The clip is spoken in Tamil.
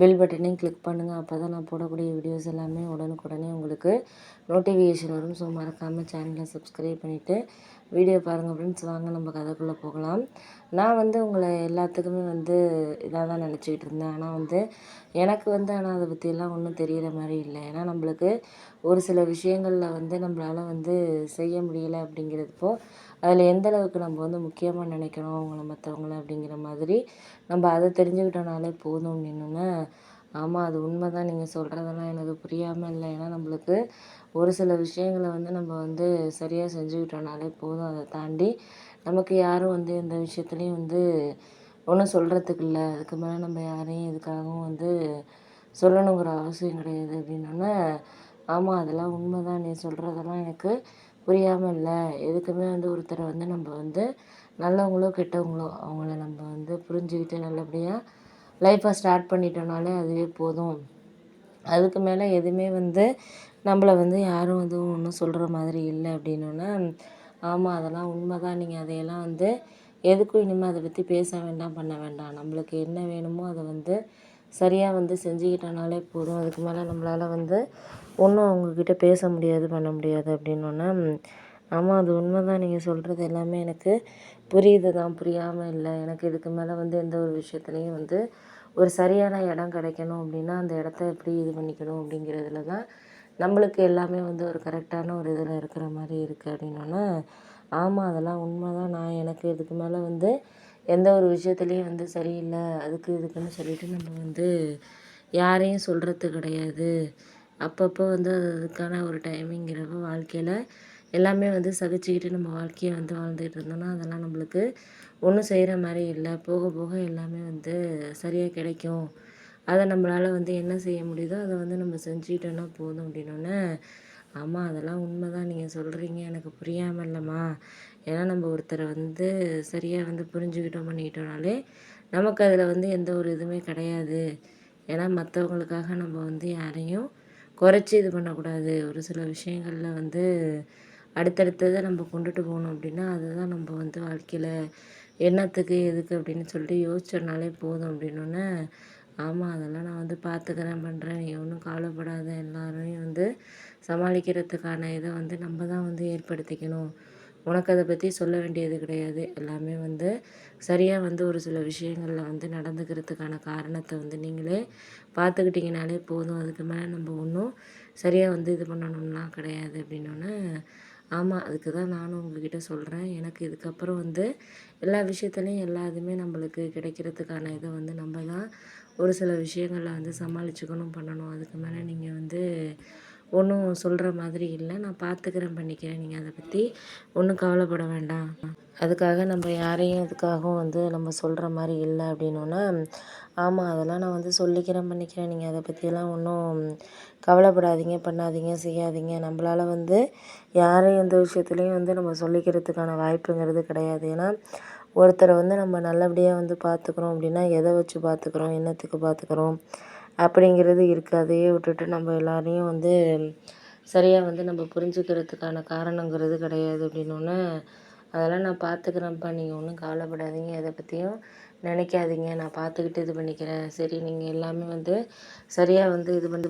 பெல் பட்டனையும் கிளிக் பண்ணுங்கள் அப்போ தான் நான் போடக்கூடிய வீடியோஸ் எல்லாமே உடனுக்குடனே உங்களுக்கு நோட்டிஃபிகேஷன் வரும். ஸோ மறக்காமல் சேனலை சப்ஸ்கிரைப் பண்ணிவிட்டு வீடியோ பாருங்கள் ஃப்ரெண்ட்ஸ் வாங்க நம்ம கதைக்குள்ளே போகலாம். நான் வந்து உங்களை எல்லாத்துக்குமே வந்து இதாக தான் நினச்சிக்கிட்டு இருந்தேன். ஆனால் வந்து எனக்கு வந்து ஆனால் அதை பற்றியெல்லாம் ஒன்றும் தெரிகிற மாதிரி இல்லை. ஏன்னா நம்மளுக்கு ஒரு சில விஷயங்களில் வந்து நம்மளால் வந்து செய்ய முடியலை அப்படிங்கிறதுப்போ அதில் எந்த அளவுக்கு நம்ம வந்து முக்கியமாக நினைக்கணும் அவங்கள மற்றவங்கள அப்படிங்கிற மாதிரி நம்ம அதை தெரிஞ்சுக்கிட்டோனாலே போதும் அப்படின்னோன்னே ஆமாம் அது உண்மை தான் நீங்கள் சொல்கிறதெல்லாம் எனக்கு புரியாமல் இல்லை. ஏன்னா நம்மளுக்கு ஒரு சில விஷயங்களை வந்து நம்ம வந்து சரியாக செஞ்சுக்கிட்டோனாலே போதும். அதை தாண்டி நமக்கு யாரும் வந்து எந்த விஷயத்துலையும் வந்து ஒன்றும் சொல்கிறதுக்கு இல்லை. அதுக்கு மேலே நம்ம யாரையும் இதுக்காகவும் வந்து சொல்லணுங்கிற அவசியம் கிடையாது அப்படின்னோடனே ஆமாம் அதெல்லாம் உண்மை தான் நீ சொல்கிறதெல்லாம் எனக்கு புரியாமல் இல்லை எதுக்குமே வந்து ஒருத்தரை வந்து நம்ம வந்து நல்லவங்களோ கெட்டவங்களோ அவங்கள நம்ம வந்து புரிஞ்சுக்கிட்டு நல்லபடியாக லைஃப்பை ஸ்டார்ட் பண்ணிட்டோம்னாலே அதுவே போதும். அதுக்கு மேலே எதுவுமே வந்து நம்மள வந்து யாரும் வந்து ஒன்றும் சொல்கிற மாதிரி இல்லை அப்படின்னோன்னே ஆமாம் அதெல்லாம் உண்மை தான் நீங்கள் அதையெல்லாம் வந்து எதுக்கும் இனிமேல் அதை பற்றி பேச வேண்டாம் பண்ண வேண்டாம். நம்மளுக்கு என்ன வேணுமோ அதை வந்து சரியாக வந்து செஞ்சுக்கிட்டனாலே போதும். அதுக்கு மேலே நம்மளால் வந்து ஒன்றும் அவங்கக்கிட்ட பேச முடியாது பண்ண முடியாது அப்படின்னோன்னே ஆமாம் அது உண்மை தான் நீங்கள் சொல்கிறது எல்லாமே எனக்கு புரியுது தான் புரியாமல் இல்லை. எனக்கு இதுக்கு மேலே வந்து எந்த ஒரு விஷயத்துலையும் வந்து ஒரு சரியான இடம் கிடைக்கணும் அப்படின்னா அந்த இடத்த எப்படி இது பண்ணிக்கணும் அப்படிங்கிறதுல தான் நம்மளுக்கு எல்லாமே வந்து ஒரு கரெக்டான ஒரு இதில் இருக்கிற மாதிரி இருக்குது அப்படின்னோன்னே ஆமாம் அதெல்லாம் உண்மை தான் நான் எனக்கு இதுக்கு மேலே வந்து எந்த ஒரு விஷயத்துலையும் வந்து சரியில்லை அதுக்கு இதுக்குன்னு சொல்லிட்டு நம்ம வந்து யாரையும் சொல்கிறது கிடையாது. அப்பப்போ வந்து அதுக்கான ஒரு டைமிங்கிறப்ப வாழ்க்கையில் எல்லாமே வந்து சகிச்சுக்கிட்டு நம்ம வாழ்க்கையை வந்து வாழ்ந்துகிட்டு இருந்தோம்னா அதெல்லாம் நம்மளுக்கு ஒன்றும் செய்கிற மாதிரி இல்லை. போக போக எல்லாமே வந்து சரியாக கிடைக்கும். அதை நம்மளால் வந்து என்ன செய்ய முடியுதோ அதை வந்து நம்ம செஞ்சுக்கிட்டோன்னா போதும் அப்படின்னோடனே ஆமாம் அதெல்லாம் உண்மை தான் நீங்கள் சொல்கிறீங்க எனக்கு புரியாமல் இல்லைம்மா ஏன்னா நம்ம ஒருத்தரை வந்து சரியாக வந்து புரிஞ்சுக்கிட்டோம் பண்ணிக்கிட்டோம்னாலே நமக்கு அதில் வந்து எந்த ஒரு இதுவுமே கிடையாது. ஏன்னா மற்றவங்களுக்காக நம்ம வந்து யாரையும் குறைச்சி இது பண்ணக்கூடாது. ஒரு சில விஷயங்களில் வந்து அடுத்தடுத்ததை நம்ம கொண்டுட்டு போகணும் அப்படின்னா அதுதான் நம்ம வந்து வாழ்க்கையில் என்னத்துக்கு எதுக்கு அப்படின்னு சொல்லிட்டு யோசிச்சோம்னாலே போதும் அப்படின்னோடனே ஆமாம் அதெல்லாம் நான் வந்து பார்த்துக்கிறேன் பண்ணுறேன் நீ ஒன்றும் கவலைப்படாத. எல்லாரையும் வந்து சமாளிக்கிறதுக்கான இதை வந்து நம்ம தான் வந்து ஏற்படுத்திக்கணும். உனக்கு அதை பற்றி சொல்ல வேண்டியது கிடையாது. எல்லாமே வந்து சரியாக வந்து ஒரு சில விஷயங்களில் வந்து நடந்துக்கிறதுக்கான காரணத்தை வந்து நீங்களே பார்த்துக்கிட்டிங்கனாலே போதும். அதுக்கு மேலே நம்ம ஒன்றும் சரியாக வந்து இது பண்ணணும்லாம் கிடையாது அப்படின்னோடனே ஆமாம் அதுக்கு தான் நானும் உங்ககிட்ட சொல்கிறேன் எனக்கு இதுக்கப்புறம் வந்து எல்லா விஷயத்துலையும் எல்லா இதுவுமே நம்மளுக்கு கிடைக்கிறதுக்கான இதை வந்து நம்ம தான் ஒரு சில விஷயங்களில் வந்து சமாளிச்சுக்கணும் பண்ணணும். அதுக்கு மேலே நீங்கள் ஒன்றும் சொல்கிற மாதிரி இல்லை. நான் பார்த்துக்கிறேன் பண்ணிக்கிறேன். நீங்கள் அதை பற்றி ஒன்றும் கவலைப்பட வேண்டாம். அதுக்காக நம்ம யாரையும் அதுக்காகவும் வந்து நம்ம சொல்கிற மாதிரி இல்லை அப்படின்னோன்னா ஆமாம் அதெல்லாம் நான் வந்து சொல்லிக்கிறேன் பண்ணிக்கிறேன். நீங்கள் அதை பற்றியெல்லாம் ஒன்றும் கவலைப்படாதீங்க பண்ணாதீங்க செய்யாதீங்க. நம்மளால் வந்து யாரையும் எந்த விஷயத்துலையும் வந்து நம்ம சொல்லிக்கிறதுக்கான வாய்ப்புங்கிறது கிடையாது. ஏன்னா ஒருத்தரை வந்து நம்ம நல்லபடியாக வந்து பார்த்துக்குறோம் அப்படின்னா எதை வச்சு பார்த்துக்குறோம் என்னத்துக்கு பார்த்துக்குறோம் அப்படிங்கிறது இருக்குது அதையே விட்டுட்டு நம்ம எல்லாரையும் வந்து சரியாக வந்து நம்ம புரிஞ்சுக்கிறதுக்கான காரணங்கிறது கிடையாது அப்படின்னோடனே அதெல்லாம் நான் பார்த்துக்கிறேன்ப்பா நீங்கள் ஒன்றும் கவலைப்படாதீங்க. எதை பற்றியும் நினைக்காதீங்க. நான் பார்த்துக்கிட்டு இது பண்ணிக்கிறேன். சரி நீங்கள் எல்லாமே வந்து சரியாக வந்து இது பண்ணி